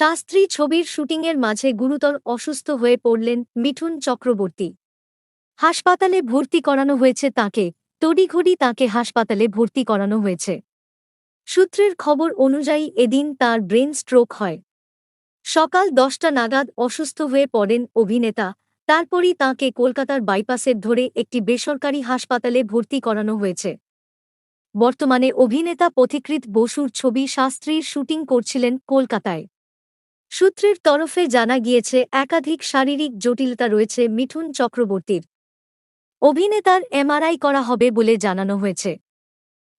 শাস্ত্রী ছবির শুটিংয়ের মাঝে গুরুতর অসুস্থ হয়ে পড়লেন মিঠুন চক্রবর্তী। হাসপাতালে ভর্তি করানো হয়েছে তাকে, তড়িঘড়ি তাকে হাসপাতালে ভর্তি করানো হয়েছে। সূত্রের খবর অনুযায়ী এদিন তার ব্রেন স্ট্রোক হয়। সকাল দশটা নাগাদ অসুস্থ হয়ে পড়েন অভিনেতা, তারপরই তাঁকে কলকাতার বাইপাসের ধরে একটি বেসরকারি হাসপাতালে ভর্তি করানো হয়েছে। বর্তমানে অভিনেতা পথিকৃত বসুর ছবি শাস্ত্রীর শুটিং করছিলেন কলকাতায়। সূত্রের তরফে জানা গিয়েছে, একাধিক শারীরিক জটিলতা রয়েছে মিঠুন চক্রবর্তীর। অভিনেতার এমআরআই করা হবে বলে জানানো হয়েছে।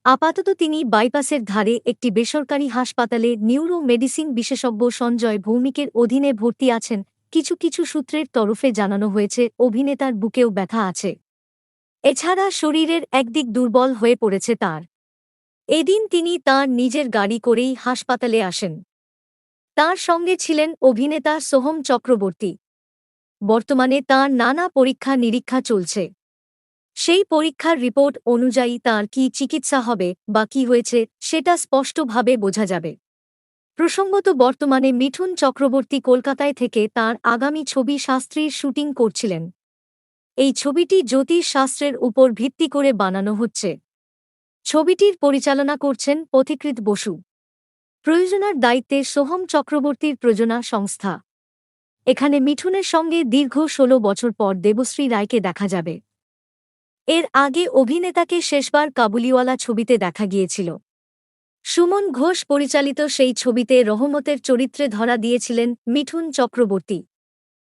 আপাতত তিনি বাইপাসের ধারে একটি বেসরকারি হাসপাতালে নিউরো মেডিসিন বিশেষজ্ঞ সঞ্জয় ভৌমিকের অধীনে ভর্তি আছেন, কিছু কিছু সূত্রের তরফে জানানো হয়েছে, অভিনেতার বুকেও ব্যথা আছে। এছাড়া শরীরের একদিক দুর্বল হয়ে পড়েছে তার। এদিন তিনি তার নিজের গাড়ি করেই হাসপাতালে আসেন। তার সঙ্গে ছিলেন অভিনেতা সোহম চক্রবর্তী। বর্তমানে তার নানা পরীক্ষা নিরীক্ষা চলছে। সেই পরীক্ষার রিপোর্ট অনুযায়ী তার কি চিকিৎসা হবে বা কি হয়েছে সেটা স্পষ্টভাবে বোঝা যাবে। প্রসঙ্গত বর্তমানে মিঠুন চক্রবর্তী কলকাতায় থেকে তার আগামী ছবি শাস্ত্রীর শুটিং করছিলেন। এই ছবিটি জ্যোতিষ শাস্ত্রের উপর ভিত্তি করে বানানো হচ্ছে। ছবিটির পরিচালনা করছেন পথিকৃত বসু। প্রয়োজনার দায়িত্বে সোহম চক্রবর্তীর প্রযোজনা সংস্থা। এখানে মিঠুনের সঙ্গে দীর্ঘ ষোলো বছর পর দেবশ্রী রায়কে দেখা যাবে। এর আগে অভিনেতাকে শেষবার কাবুলিওয়ালা ছবিতে দেখা গিয়েছিল। সুমন ঘোষ পরিচালিত সেই ছবিতে রহমতের চরিত্রে ধরা দিয়েছিলেন মিঠুন চক্রবর্তী।